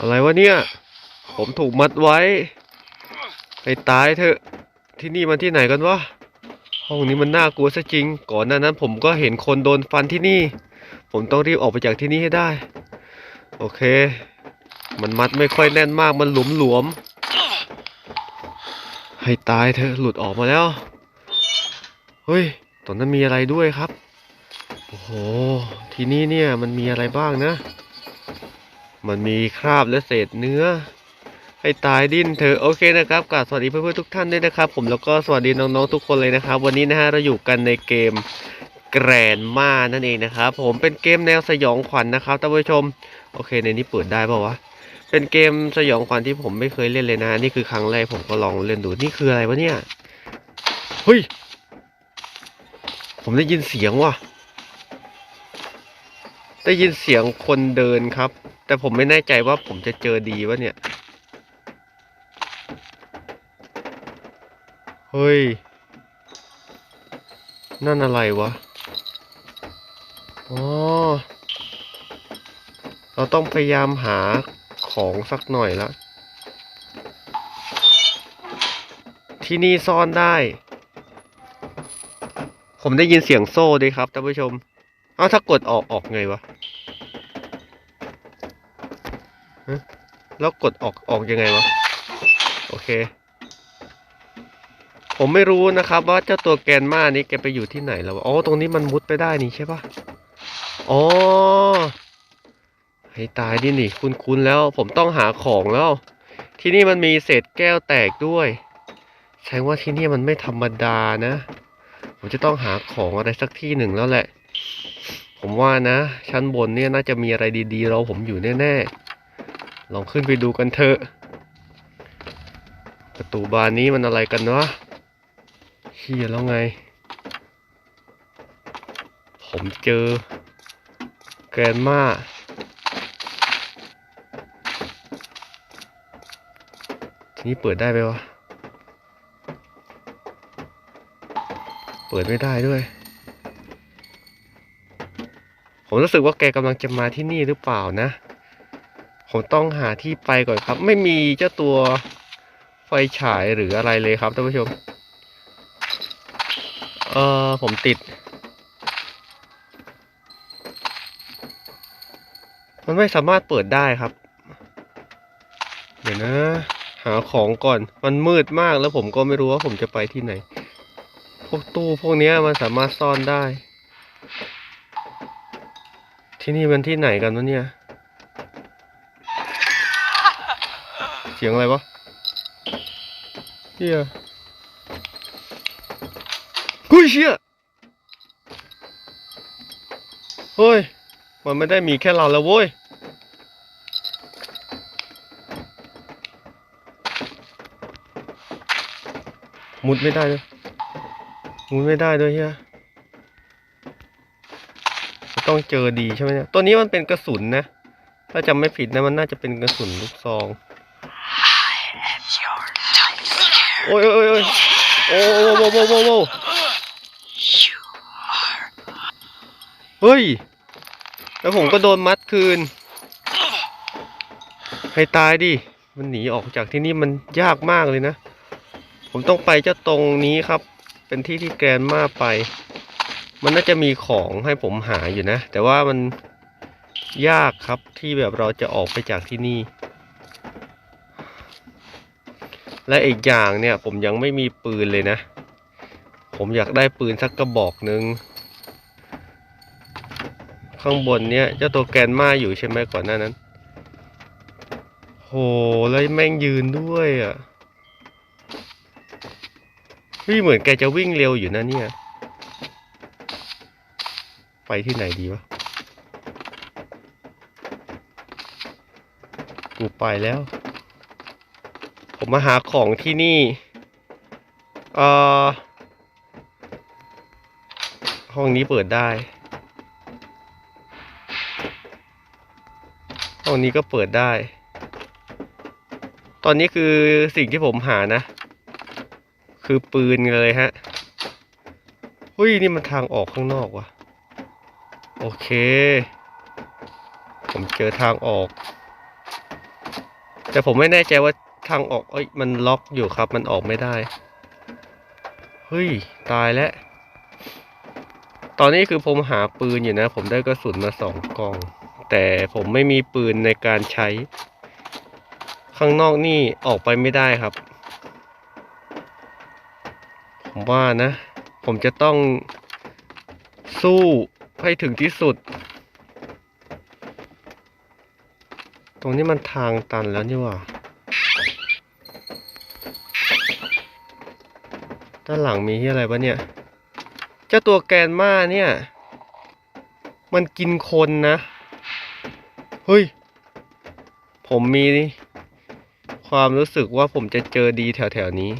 อะไรวะเนี่ย ผมถูกมัดไว้ให้ตายเถอะ ที่นี่มันที่ไหนกันวะ ห้องนี้มันน่ากลัวซะจริง ก่อนหน้านั้นผมก็เห็นคนโดนฟันที่นี่ ผมต้องรีบออกไปจากที่นี่ให้ได้ โอเค มันมัดไม่ค่อยแน่นมาก มันหลวมหลวมๆให้ตายเถอะ หลุดออกมาแล้ว เฮ้ย ตอนนั้นมีอะไรด้วยครับ โอ้โห ที่นี่เนี่ยมันมีอะไรบ้างนะ มันมีคราบและเศษเนื้อ ให้ตายดิ้นเถอะโอเคนะครับกราบสวัสดีเพื่อนๆทุกท่านด้วยนะครับ ผมแล้วก็สวัสดีน้องๆทุกคนเลยนะครับ วันนี้นะฮะเราอยู่กันในเกมแกรนมานั่นเองนะครับผมเป็นเกมแนวสยองขวัญนะครับท่านผู้ชมโอเคในนี้เปิดได้ป่าวะเป็นเกมสยองขวัญที่ผมไม่เคยเล่นเลยนะนี่คือครั้งแรกผมก็ลองเล่นดูนี่คืออะไรวะเนี่ยเฮ้ยผมได้ยินเสียงว่ะ ได้ยินเสียงคนเดินครับ แต่ผมไม่แน่ใจว่าผมจะเจอดีวะเนี่ย เฮ้ย นั่นอะไรวะ อ๋อ เราต้องพยายามหาของสักหน่อยละ ที่นี่ซ่อนได้ ผมได้ยินเสียงโซ่ด้วยครับท่านผู้ชม เอ้าถ้ากดออกออกไงวะแล้วกดออกออกยังไงวะ โอเค ผมไม่รู้นะครับว่าเจ้าตัวแกนมานี้แกไปอยู่ที่ไหนแล้วอ๋อตรงนี้มันมุดไปได้นี่ใช่ปะอ๋อให้ตายดินี่คุ้นๆแล้วผมต้องหาของแล้ว ที่นี่มันมีเศษแก้วแตกด้วยแสดงว่าที่นี่มันไม่ธรรมดานะ ผมจะต้องหาของอะไรสักที่หนึ่งแล้วแหละ ผมว่านะ ชั้นบนเนี่ยน่าจะมีอะไรดีๆรอผมอยู่แน่ๆ ลองขึ้นไปดูกันเถอะ ประตูบานนี้มันอะไรกันวะเฮียแล้วไง ผมเจอ แกรนมาทีนี้เปิดได้ไหมวะ เปิดไม่ได้ด้วย ผมรู้สึกว่าแกกำลังจะมาที่นี่หรือเปล่านะ ผมต้องหาที่ไปก่อนครับ ไม่มีเจ้าตัวไฟฉายหรืออะไรเลยครับท่านผู้ชม เออผมติด มันไม่สามารถเปิดได้ครับ เดี๋ยวนะ หาของก่อน มันมืดมากแล้วผมก็ไม่รู้ว่าผมจะไปที่ไหน พวกตู้พวกนี้มันสามารถซ่อนได้ ที่นี่มันที่ไหนกันวะเนี่ย เสียงอะไรวะเฮียกุยเชี่ยเฮ้ย มันไม่ได้มีแค่เราแล้วเว้ยมุดไม่ได้เลยมุดไม่ได้ด้วยเฮีย ต้องเจอดีใช่ไหมเนี่ยตัวนี้มันเป็นกระสุนนะ ถ้าจำไม่ผิดนะมันน่าจะเป็นกระสุนลูกซองโอ้ยโอ้ยโอ้ยโอ้โหโอ้โหโอ้โหโอ้โหเฮ้ย แล้วผมก็โดนมัดคืนให้ตายดิ มันหนีออกจากที่นี่มันยากมากเลยนะ ผมต้องไปเจ้าตรงนี้ครับ เป็นที่ที่แกรนมาไป มันน่าจะมีของให้ผมหาอยู่นะ แต่ว่ามันยากครับที่แบบเราจะออกไปจากที่นี่ และอีกอย่างเนี่ย ผมยังไม่มีปืนเลยนะ ผมอยากได้ปืนสักกระบอกหนึ่งข้างบนเนี่ยเจ้าตัวแกนมาอยู่ใช่ไหมก่อนหน้านั้น โห แล้วแม่งยืนด้วยอะพี่เหมือนแกจะวิ่งเร็วอยู่นะเนี่ย ไปที่ไหนดีวะ กูไปแล้ว ผมมาหาของที่นี่ เอ่อ ห้องนี้เปิดได้ ห้องนี้ก็เปิดได้ ตอนนี้คือสิ่งที่ผมหานะ คือปืนเลยฮะเฮ้ย นี่มันทางออกข้างนอกว่ะ โอเค ผมเจอทางออก แต่ผมไม่แน่ใจว่าทางออกเอ้ยมันล็อกอยู่ครับ มันออกไม่ได้ เฮ้ย ตายแล้ว ตอนนี้คือผมหาปืนอยู่นะ ผมได้กระสุนมาสองกล่อง แต่ผมไม่มีปืนในการใช้ ข้างนอกนี่ออกไปไม่ได้ครับ ผมว่านะ ผมจะต้องสู้ ให้ถึงที่สุด ตรงนี้มันทางตันแล้วนี่ว่าด้านหลังมีที่อะไรวะเนี่ย เจ้าตัวแกนมาเนี่ย มันกินคนนะ เฮ้ย ผมมีความรู้สึกว่าผมจะเจอดีแถวๆนี้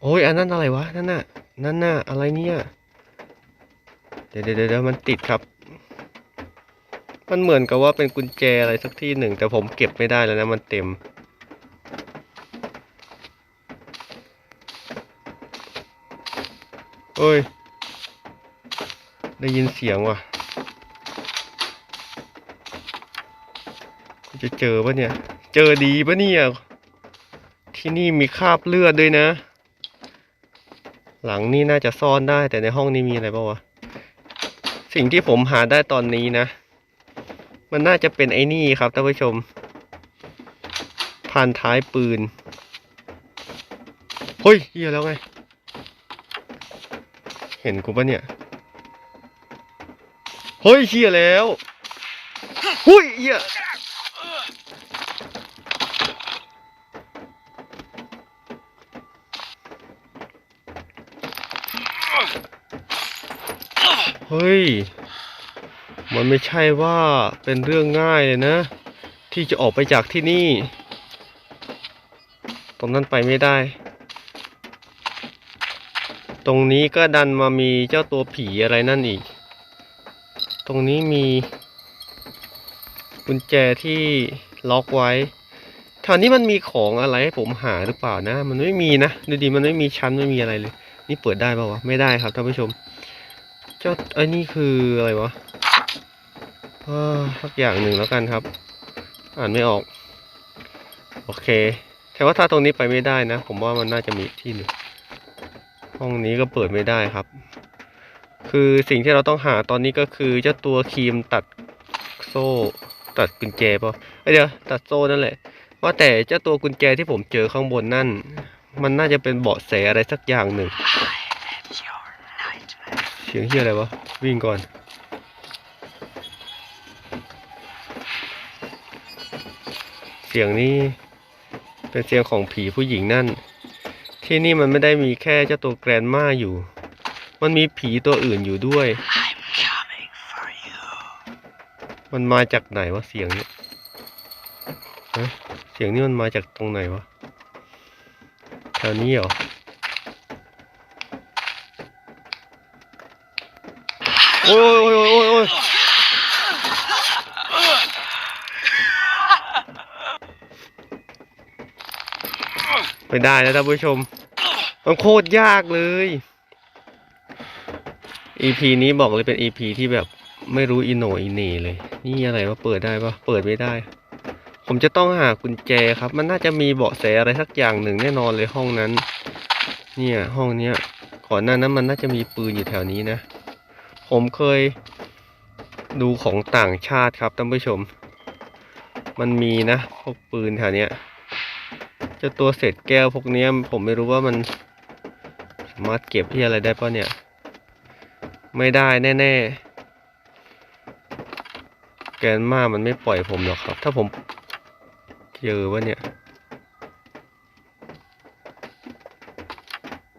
โอ้ย อันนั้นอะไรวะ นั่นน่ะ นั่นน่ะ อะไรเนี่ย ดี๋ยวเดี๋ยวเดี๋ยวมันติดครับ มันเหมือนกับว่าเป็นกุญแจอะไรสักที่หนึ่ง แต่ผมเก็บไม่ได้แล้วนะมันเต็มเอ้ย ได้ยินเสียงว่ะจะเจอปะเนี่ย เจอดีปะเนี่ย ที่นี่มีคราบเลือดด้วยนะ หลังนี่น่าจะซ่อนได้แต่ในห้องนี้มีอะไรปะวะ สิ่งที่ผมหาได้ตอนนี้นะ มันน่าจะเป็นไอ้นี่ครับท่านผู้ชมผ่านท้ายปืนเฮ้ยเฮียแล้วไง เห็นกูปะเนี่ยเฮ้ยเฮียแล้วเฮ้ยเฮีย เฮ้ย มันไม่ใช่ว่าเป็นเรื่องง่ายเลยนะ ที่จะออกไปจากที่นี่ ตรงนั้นไปไม่ได้ ตรงนี้ก็ดันมามีเจ้าตัวผีอะไรนั่นอีก ตรงนี้มี กุญแจที่ล็อกไว้แถวนี้มันมีของอะไรให้ผมหาหรือเปล่านะ มันไม่มีนะ ดูดีมันไม่มีชั้นไม่มีอะไรเลย นี่เปิดได้ป่าวะ ไม่ได้ครับท่านผู้ชม จ้าไอ้นี่คืออะไรวะสักอย่างหนึ่งแล้วกันครับ อ่านไม่ออก โอเค แต่ว่าถ้าตรงนี้ไปไม่ได้นะ ผมว่ามันน่าจะมีที่หนึ่งห้องนี้ก็เปิดไม่ได้ครับ คือสิ่งที่เราต้องหาตอนนี้ก็คือเจ้าตัวครีมตัดโซ่ ตัดกุญแจป่ะเดี๋ยวตัดโซ่นั่นแหละ ว่าแต่เจ้าตัวกุญแจที่ผมเจอข้างบนนั่น มันน่าจะเป็นเบาะแสอะไรสักอย่างหนึ่ง สียงเฮียอะไรวะ วิ่งก่อน เสียงนี้เป็นเสียงของผีผู้หญิงนั่น ที่นี่มันไม่ได้มีแค่เจ้าตัวแกรนมาอยู่ มันมีผีตัวอื่นอยู่ด้วย มันมาจากไหนวะเสียงเนี้ยฮะเสียงนี้มันมาจากตรงไหนวะแถวนี้เหรอ โอ้ยโอ้ยโอ้ยโอ้ยไม่ได้แล้วท่านผู้ชม มันโคตรยากเลย EP นี้บอกเลยเป็น EP ที่แบบไม่รู้อีโหนอีเหน่เลย นี่อะไรว่าเปิดได้ปะเปิดไม่ได้ ผมจะต้องหากุญแจครับ มันน่าจะมีเบาะแสอะไรสักอย่างหนึ่งแน่นอนเลยห้องนั้น เนี่ยห้องเนี้ยก่อนหน้านั้นมันน่าจะมีปืนอยู่แถวนี้นะ ผมเคยดูของต่างชาติครับท่านผู้ชม มันมีนะพวกปืนแถวเนี้ยจ้าตัวเศษแก้วพวกนี้ผมไม่รู้ว่ามันสามารถเก็บที่อะไรได้ปะเนี่ย ไม่ได้แน่ ๆ แกนมามันไม่ปล่อยผมหรอกครับ ถ้าผมเจอว่าเนี่ย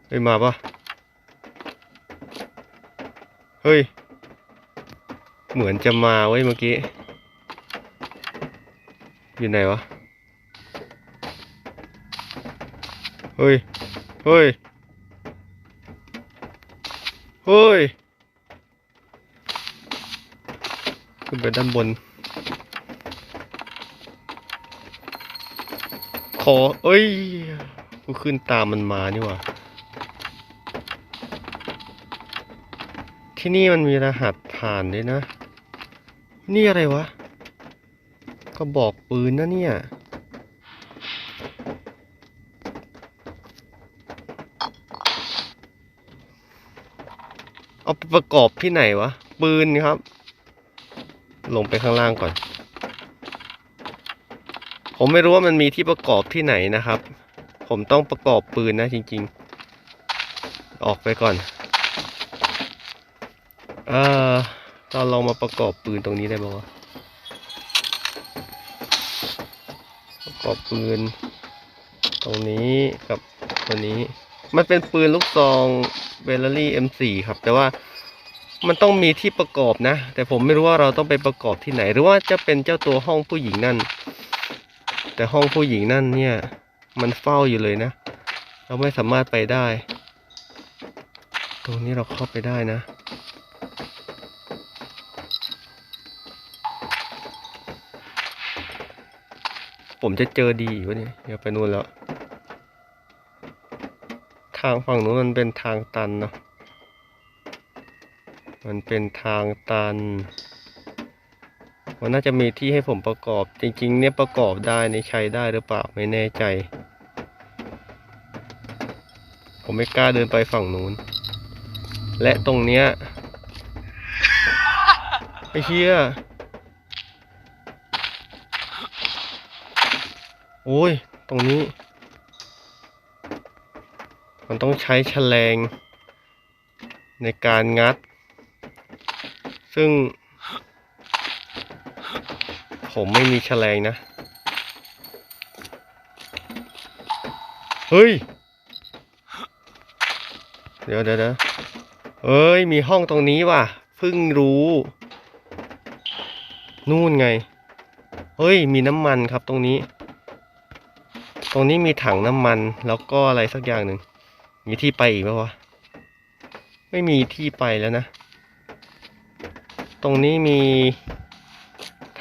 เฮ้ยมาปะ เฮ้ย เหมือนจะมาไว้เมื่อกี้ อยู่ไหนวะ เฮ้ย เฮ้ย เฮ้ย ขึ้นไปด้านบน ขอ เอ้ย กูขึ้นตามมันมานี่ว่า ที่นี่มันมีรหัสผ่านด้วยนะ นี่อะไรวะ ก็บอกปืนนะเนี่ย เอาไปประกอบที่ไหนวะ ปืนครับ ลงไปข้างล่างก่อน ผมไม่รู้ว่ามันมีที่ประกอบที่ไหนนะครับ ผมต้องประกอบปืนนะจริง ๆ ออกไปก่อน เอ่อเราลองมาประกอบปืนตรงนี้ได้ป่าวะประกอบปืน ตรงนี้กับตัวนี้ มันเป็นปืนลูกซองเบลลี่ M4 ครับ แต่ว่ามันต้องมีที่ประกอบนะ แต่ผมไม่รู้ว่าเราต้องไปประกอบที่ไหน หรือว่าจะเป็นเจ้าตัวห้องผู้หญิงนั่น แต่ห้องผู้หญิงนั่นเนี่ย มันเฝ้าอยู่เลยนะ เราไม่สามารถไปได้ ตรงนี้เราเข้าไปได้นะ ผมจะเจอดีวะเนี่ยอย่าไปนู่นแล้ว ทางฝั่งนู้นมันเป็นทางตันเนาะมันเป็นทางตัน มันน่าจะมีที่ให้ผมประกอบ จริงๆ เนี่ยประกอบได้ในใช้ได้หรือเปล่าไม่แน่ใจ ผมไม่กล้าเดินไปฝั่งนู้น และตรงเนี้ยไอ้เชี่ย โอ้ย ตรงนี้ มันต้องใช้แฉลง ในการงัด ซึ่ง ผมไม่มีแฉลงนะ เฮ้ยเดี๋ยวเดี๋ยวเดี๋ยวเอ้ย มีห้องตรงนี้ว่ะเพิ่งรู้ นู่นไง เฮ้ย มีน้ำมันครับตรงนี้ ตรงนี้มีถังน้ำมันแล้วก็อะไรสักอย่างหนึ่ง มีที่ไปอีกไหมวะ ไม่มีที่ไปแล้วนะ ตรงนี้มี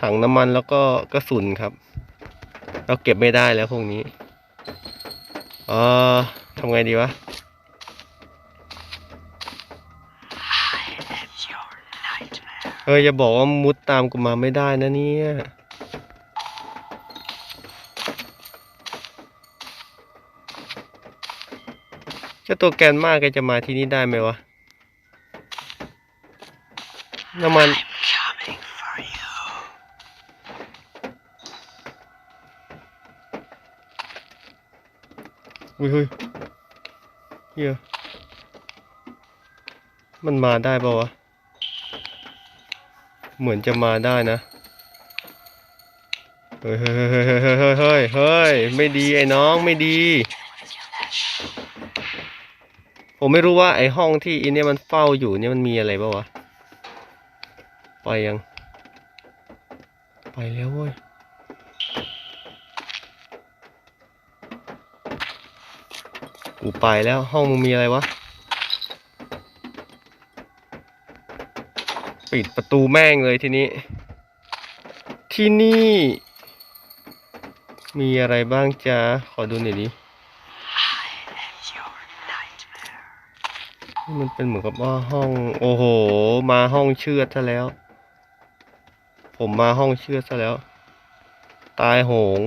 ถังน้ำมันแล้วก็กระสุนครับ เราเก็บไม่ได้แล้วพวกนี้ เออทำไงดีวะเอออย่าบอกว่ามุดตามกูมาไม่ได้นะเนี่ย ตัวแกนมากแกจะมาที่นี่ได้ไหมวะ น้ำมัน อุ้ยเฮ้ยเฮียมันมาได้ป่าวะ เหมือนจะมาได้นะ เฮ้ยเฮ้ยเฮ้ยเฮ้ยเฮ้ยไม่ดีไอ้น้องไม่ดี ผมไม่รู้ว่าไอห้องที่อันเนี้ยมันเฝ้าอยู่เนี่ยมันมีอะไรปะวะ ไปยัง ไปแล้วเว้ย กูไปแล้วห้องมึงมีอะไรวะ ปิดประตูแม่งเลยทีนี้ ที่นี่ มีอะไรบ้างจ๊ะขอดูหน่อยดิ นี่มันเป็นเหมือนกับว่าห้อง โอ้โห มาห้องเชือดซะแล้ว ผมมาห้องเชือดซะแล้ว ตายโหง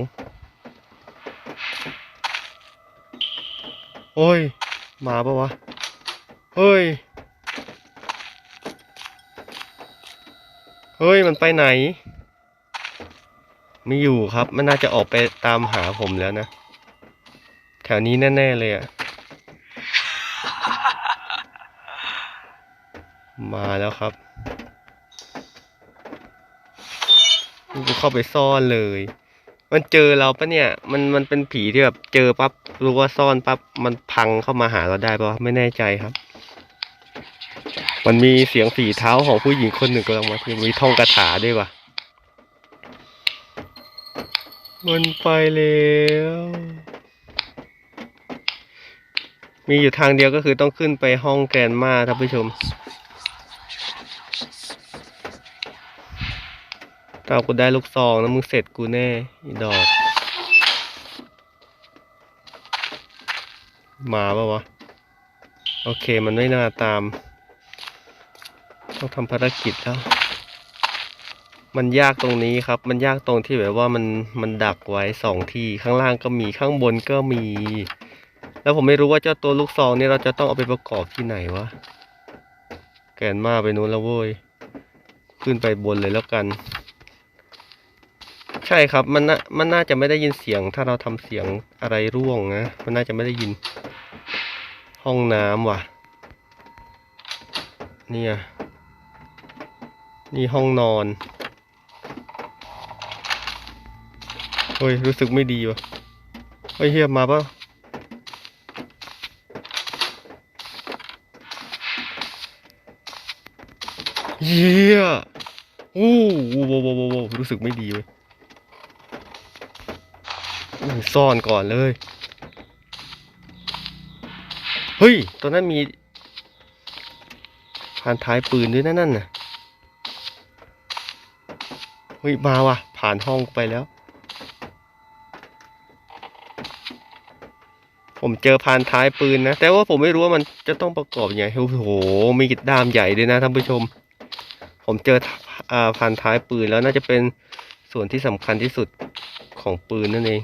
โอ้ย มาปะวะ เฮ้ย เฮ้ย มันไปไหน ไม่อยู่ครับ มันน่าจะออกไปตามหาผมแล้วนะ แถวนี้แน่ ๆ เลยอะ มาแล้วครับกูเข้าไปซ่อนเลย มันเจอเราปะเนี่ย มันมันเป็นผีที่แบบเจอปั๊บรู้ว่าซ่อนปั๊บมันพังเข้ามาหาเราได้ปะไม่แน่ใจครับ มันมีเสียงฝีเท้าของผู้หญิงคนหนึ่งกำลังมาที่มีท่องคาถาด้วยวะมันไปแล้ว มีอยู่ทางเดียวก็คือต้องขึ้นไปห้องแกรนมาท่านผู้ชม ถ้ากูได้ลูกซองแล้วมึงเสร็จกูแน่อีดอก มาปะวะ โอเคมันไม่น่าตาม ต้องทำภารกิจแล้วมมันยากตรงนี้ครับ มันยากตรงที่แบบว่ามันมันดักไว้สองที่ข้างล่างก็มีข้างบนก็มี แล้วผมไม่รู้ว่าเจ้าตัวลูกซองนี่เราจะต้องเอาไปประกอบที่ไหนวะ แกนมาไปนู้นแล้วเว้ยขึ้นไปบนเลยแล้วกัน ใช่ครับมันน่ามันน่าจะไม่ได้ยินเสียง ถ้าเราทำเสียงอะไรร่วงนะมันน่าจะไม่ได้ยิน ห้องน้ำว่ะ เนี่ยนี่ห้องนอนเฮ้ยรู้สึกไม่ดีว่ะเฮ้ยเฮียมาปะเฮียโอ้โหรู้สึกไม่ดีเว้ย ซ่อนก่อนเลย เฮ้ย ตอนนั้นมีผ่านท้ายปืนด้วยนั่นน่ะ เฮ้ย มาว่ะ ผ่านห้องไปแล้ว ผมเจอพานท้ายปืนนะ แต่ว่าผมไม่รู้ว่ามันจะต้องประกอบยังไงโอ้โห มีด้ามใหญ่ด้วยนะท่านผู้ชม ผมเจออ่าพานท้ายปืนแล้วน่าจะเป็นส่วนที่สำคัญที่สุดของปืนนั่นเอง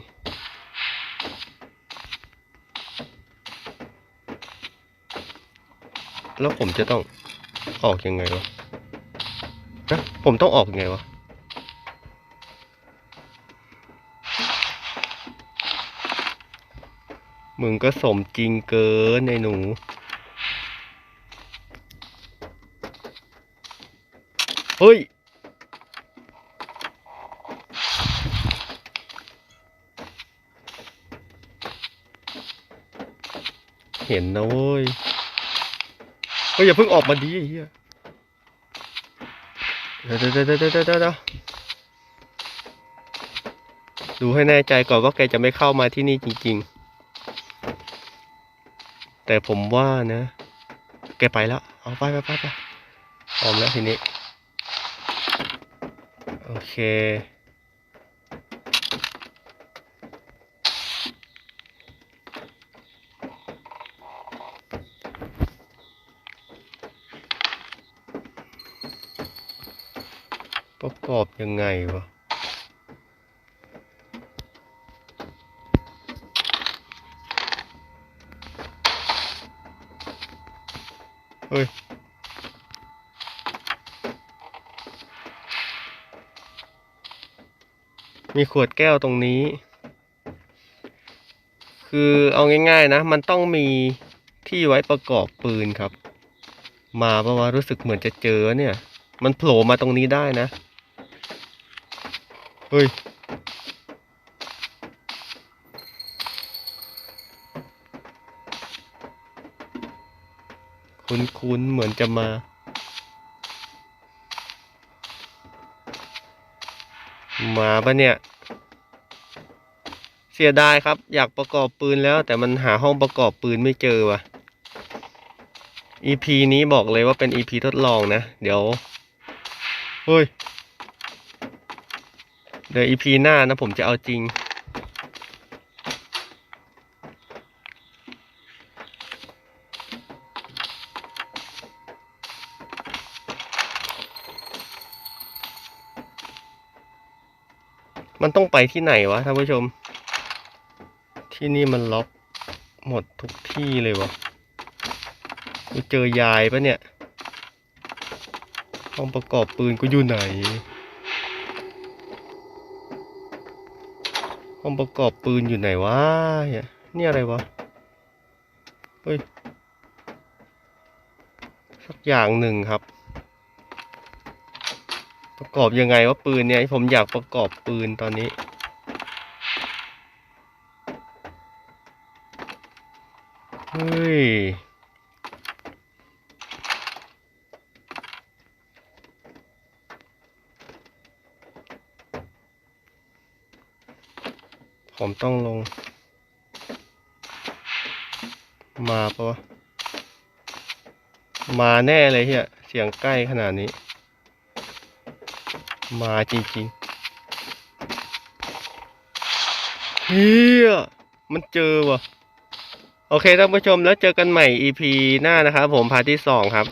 แล้วผมจะต้องออกยังไงวะนะผมต้องออกยังไงวะมึงก็สมจริงเกินไอ้หนู เฮ้ย เห็นนะเว้ย เฮ้ยอย่าเพิ่งออกมาดีไอ้เหี้ยเดี๋ยวเดี๋ยวเดี๋ยวเดี๋ยวเดี๋ยวเดี๋ยวดูให้แน่ใจก่อนว่าแกจะไม่เข้ามาที่นี่จริง ๆ แต่ผมว่านะ แกไปแล้ว เอาไปไปไปไปออมแล้วทีนี้ โอเค ประกอบยังไงวะ เฮ้ยมีขวดแก้วตรงนี้ คือเอาง่ายๆนะ มันต้องมีที่ไว้ประกอบปืนครับ มาเพราะว่ารู้สึกเหมือนจะเจอเนี่ย มันโผล่มาตรงนี้ได้นะ เฮ้ย คุ้นๆ เหมือนจะมา มาปะเนี่ย เสียดายครับ อยากประกอบปืนแล้ว แต่มันหาห้องประกอบปืนไม่เจอว่ะ EP นี้บอกเลยว่าเป็น EP ทดลองนะ เดี๋ยว เฮ้ย เดี๋ยว EP หน้านะผมจะเอาจริง ต้องไปที่ไหนวะท่านผู้ชม ที่นี่มันล็อกหมดทุกที่เลยวะกูเจอยายปะเนี่ยห้องประกอบปืนกูอยู่ไหนห้องประกอบปืนอยู่ไหนวะเนี่ยนี่อะไรวะเฮ้ยสักอย่างหนึ่งครับ กอบยังไงว่าปืนเนี่ยผมอยากประกอบปืนตอนนี้ เฮ้ย ผมต้องลง มาปะวะ มาแน่เลยเฮียเสียงใกล้ขนาดนี้ มาจริงๆเฮียมันเจอว่ะ โอเคท่านผู้ชมแล้วเจอกันใหม่ EP หน้านะครับผมพาร์ทที่สองครับ